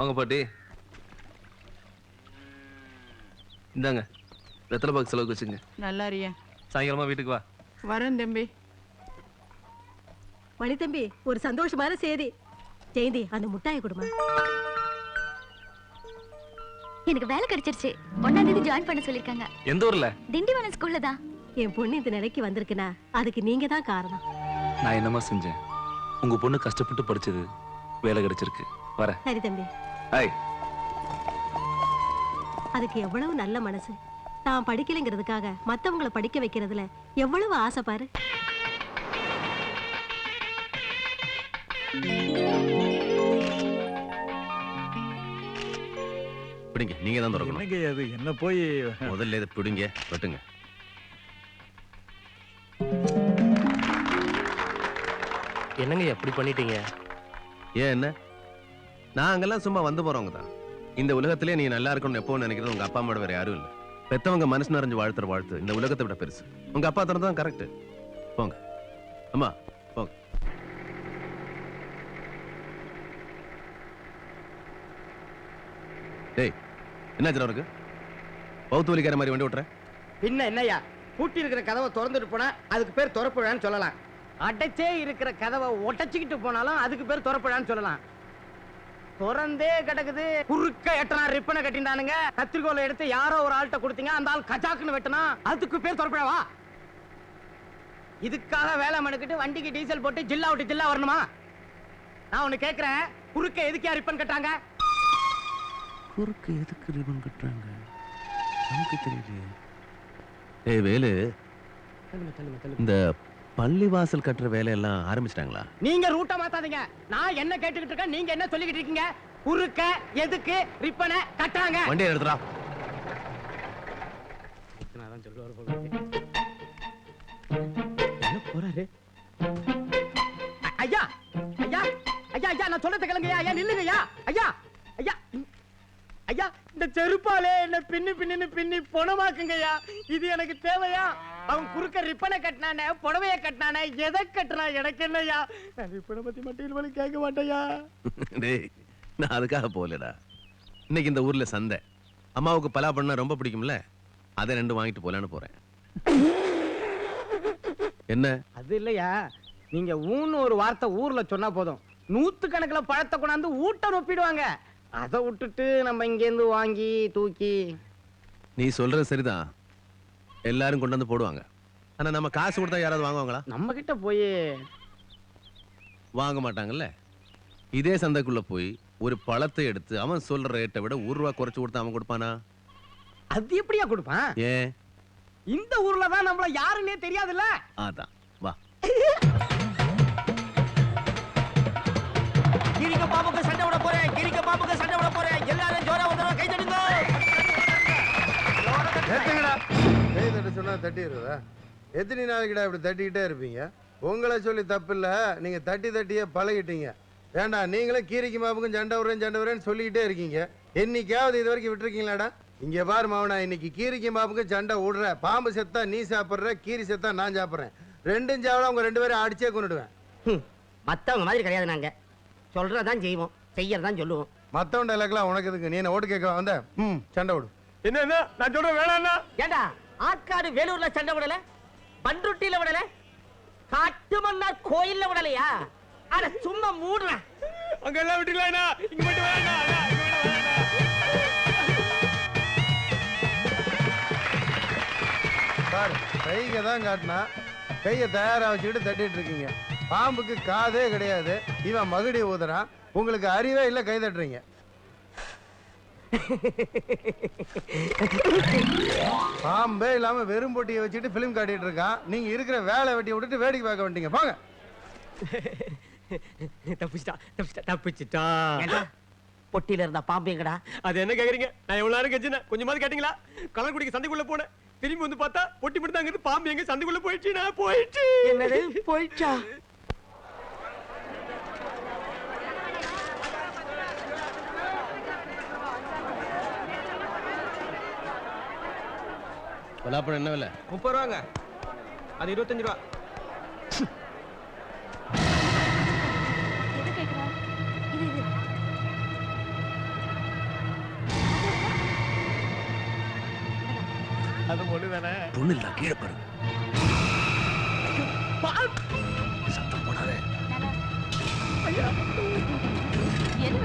வாங்க பாட்டி. இந்தாங்க. வெத்தலை பாக்கு செலவுக்கு வச்சுங்க. நல்லா இருக்கியா சாயங்காலமா வீட்டுக்கு வா. வரேன் தம்பி. மணி தம்பி ஒரு சந்தோஷமான செய்தி. ஜெயந்தி அந்த முட்டாயை கொடுமா. எனக்கு வேலை கிடைச்சிருச்சு. ஒன்னாம் தேதி ஜாயின் பண்ண சொல்லிருக்காங்க. எந்த ஊர்ல? திண்டிவனம் ஸ்கூல்ல தான் என் பொண்ணு இந்த நிலைக்கு வந்திருக்குனா அதுக்கு நீங்க தான் காரணம். நான் என்னமா செஞ்சேன்? உங்க பொண்ணு கஷ்டப்பட்டு படிச்சது வேலை கிடைச்சிருக்கு. வர சரி தம்பி. அதுக்கு எவ்வளவு நல்ல மனசு. தான் படிக்கலைங்கிறதுக்காக மத்தவங்கள படிக்க வைக்கிறதுல எவ்வளவு ஆசை பாரு. பிடிங்க நீங்க தான் திறக்கணும். என்னங்க அது? என்ன போய் முதல்ல இதை பிடிங்க வெட்டுங்க. என்னங்க எப்படி பண்ணிட்டீங்க? ஏன் என்ன? நாங்கெல்லாம் சும்மா வந்து போறவங்க தான். இந்த உலகத்திலே நீ நல்லா இருக்கணும்னு எப்போ நினைக்கிறது உங்க அப்பா அம்மாவோட வேற யாரும் இல்ல. பெத்தவங்க மனசு நிறைஞ்சு வாழ்த்துற வாழ்த்து. இந்த உலகத்தை விட பெருசு. உங்க அப்பா தான் கரெக்ட் போங்க. அம்மா போங்க. டேய் என்னாச்சு அவருக்கு பௌத்து வலிக்கார மாதிரி வண்டி ஓட்டுற? பின்ன என்னய்யா? பூட்டி இருக்கிற கதவை திறந்துட்டு போனா அதுக்கு பேர் திறப்புழான்னு சொல்லலாம். அடைச்சே இருக்கிற கதவை ஒட்டச்சிக்கிட்டு போனாலும் அதுக்கு பேர் திறப்புழான்னு சொல்லலாம். திறந்தே கிடக்குது. குறுக்க எட்டனா ரிப்பனை கட்டினானுங்க கத்திரிக்கோலை எடுத்து யாரோ ஒரு ஆள்கிட்ட கொடுத்தீங்க அந்த ஆள் கஜாக்குன்னு வெட்டினா அதுக்கு பேர் திறப்புழாவா இதுக்காக வேலை மனுக்கிட்டு வண்டிக்கு டீசல் போட்டு ஜில்லா விட்டு ஜில்லா வரணுமா? நான் ஒண்ணு கேக்குறேன். குறுக்க எதுக்கு ரிப்பன் கட்டாங்க குறுக்கு எதுக்கு ரிபன் கட்டுறாங்க? நமக்கு தெரியலையே. ஏய் வேலு. இந்த பள்ளிவாசல் கட்டுற வேலையெல்லாம் ஆரம்பிச்சிட்டாங்களா? நீங்க ரூட்ட மாத்தாதீங்க. நான் என்ன கேட்டுக்கிட்டு இருக்கேன் நீங்க என்ன சொல்லிக்கிட்டு இருக்கீங்க? குறுக்க எதுக்கு ரிப்பனை கட்டாங்க வண்டியை எடுத்துடா என்ன போறாரு? ஐயா ஐயா ஐயா ஐயா நான் சொல்றத கேளுங்க ஐயா நில்லுங்கய்யா. ஐயா ஐயா ஐயா இந்த செருப்பாலே என்ன பின்னி பின்னின்னு பின்னி பொணமாக்குங்கய்யா. இது எனக்கு தேவையா? அவன் குறுக்க ரிப்பனை கட்டினானே புடவைய கட்டினானே எதை கட்டினா எனக்கு என்னய்யா? நான் ரிப்பனை பத்தி மட்டும் இனிமேல் கேட்க மாட்டேயா டேய் நான் அதுக்காக போகலடா. இன்னைக்கு இந்த ஊர்ல சந்தை. அம்மாவுக்கு பலா பண்ணா ரொம்ப பிடிக்கும்ல? அதை ரெண்டு வாங்கிட்டு போலான்னு போறேன். என்ன? அது இல்லையா? நீங்க ஊன்னு ஒரு வார்த்தை ஊர்ல சொன்னா போதும். நூத்து கணக்குல பழத்தை கொண்டாந்து ஊட்ட நொப்பிடுவாங்க. அதை விட்டுட்டு நம்ம இங்கேருந்து வாங்கி தூக்கி நீ சொல்றது சரிதான். எல்லாரும் கொண்டு வந்து போடுவாங்க. ஆனா நம்ம காசு கொடுத்தா யாராவது வாங்குவாங்களா? நம்ம கிட்ட போய். வாங்க மாட்டாங்கல்ல? இதே சந்தைக்குள்ள போய் ஒரு பழத்தை எடுத்து அவன் சொல்ற ரேட்டை விட ஒரு ரூபா குறைச்சு கொடுத்தா அவன் கொடுப்பானா? அது எப்படியா கொடுப்பான்? ஏன்? இந்த ஊர்ல தான் நம்மள யாருன்னே தெரியாதுல்ல? அதான். வா. கிரிக்க பாம்புக்கு சண்டை விட போறேன். கிரிக்க பாம்புக்கு சண்டை கை தட்ட சொன்னா தட்டிடுறதா எத்தனை நாளைக்குடா இப்படி தட்டிக்கிட்டே இருப்பீங்க? உங்களை சொல்லி தப்பு இல்ல நீங்க தட்டி தட்டியே பழகிட்டீங்க. வேண்டாம் நீங்களும் கீரிக்கு மாப்புக்கும் சண்டை விடுறேன் சண்டை விடுறேன்னு சொல்லிக்கிட்டே இருக்கீங்க. என்னைக்காவது இது வரைக்கும் விட்டுருக்கீங்களாடா? இங்க பாரு மாவனா இன்னைக்கு கீரிக்கு மாப்புக்கும் சண்டை விடுற பாம்பு செத்தா நீ சாப்பிடுற கீரி செத்தா நான் சாப்பிடுறேன். ரெண்டும் சாவலாம் உங்க ரெண்டு பேரும் அடிச்சே கொண்டுடுவேன் மத்தவங்க மாதிரி கிடையாது நாங்க. சொல்றதான் செய்வோம். செய்யறதான் சொல்லுவோம். மத்தவன் டைலாக்லாம் உனக்கு எதுக்கு? நீ என்ன ஓட்டு கேட்க வந்த? ம் சண்டை விடு என்ன என்ன? நான் சொல்றேன் வேணாம்னா ஏண்டா? ஆற்காடு வேலூர்ல சண்டை விடல? பண்ருட்டியில விடல? காட்டுமன்னார் கோயில்ல விடலையா? அட சும்மா மூடுறேன் அங்க எல்லாம் விட்டுலானா இங்க மட்டும் வேணாம். பாரு கைங்க தான் காட்டினா கையை தயாரா வச்சுக்கிட்டு தட்டிட்டு இருக்கீங்க. பாம்புக்கு காதே கிடையாது. இவன் மகுடி ஊதுறான். உங்களுக்கு அறிவே இல்லை கை தட்டுறீங்க. பாம்பே இல்லாம வெறும் பொட்டியை வச்சுட்டு பிலிம் காட்டிட்டு இருக்கான். நீங்க இருக்கிற வேலை வெட்டி விட்டுட்டு வேடிக்கை பார்க்க வந்துட்டீங்க. போங்க. தப்பிச்சிட்டா தப்பிச்சிட்டா தப்பிச்சிட்டா. பொட்டியில இருந்த பாம்பு எங்கடா? அது என்ன கேக்குறீங்க? நான் எவ்வளவு நேரம் கெஞ்சினேன் கொஞ்சமாவது கேட்டீங்களா? கலர் குடிக்க சந்தைக்குள்ள போனேன். திரும்பி வந்து பார்த்தா பொட்டி மட்டும் தான் அங்கிருந்து பாம்பு எங்க சந்தைக்குள்ள போயிடுச்சு நான் போயிடுச்சு. என்னது? போயிடுச்சா? பலாப்பழம் என்ன விலை? முப்பது ரூபாங்க அது இருபத்தஞ்சு ரூபா அது பொண்ணு தானே. பொண்ணு இல்ல கீழே பாரு. சத்தம் போடாதே. எது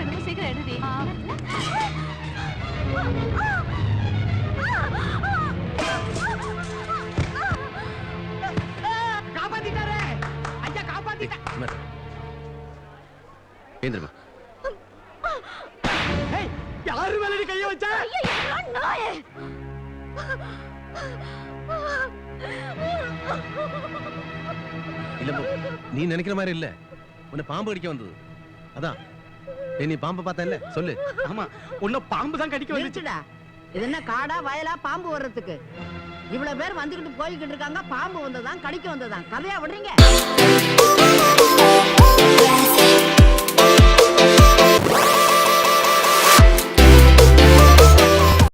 வச்சா இல்ல. நீ நினைக்கிற மாதிரி இல்ல. உன்னை பாம்பு கடிக்க வந்தது. அதான். நீ பாம்பை பார்த்த இல்ல சொல்லு. ஆமா உன்ன பாம்பு தான் கடிக்க வந்துச்சு. நிறுத்துடா. இது என்ன காடா வயலா பாம்பு வர்றதுக்கு? இவ்வளவு பேர் வந்துகிட்டு போய்கிட்டு இருக்காங்க பாம்பு வந்ததான் கடிக்க வந்ததான் கதையா விடுறீங்க?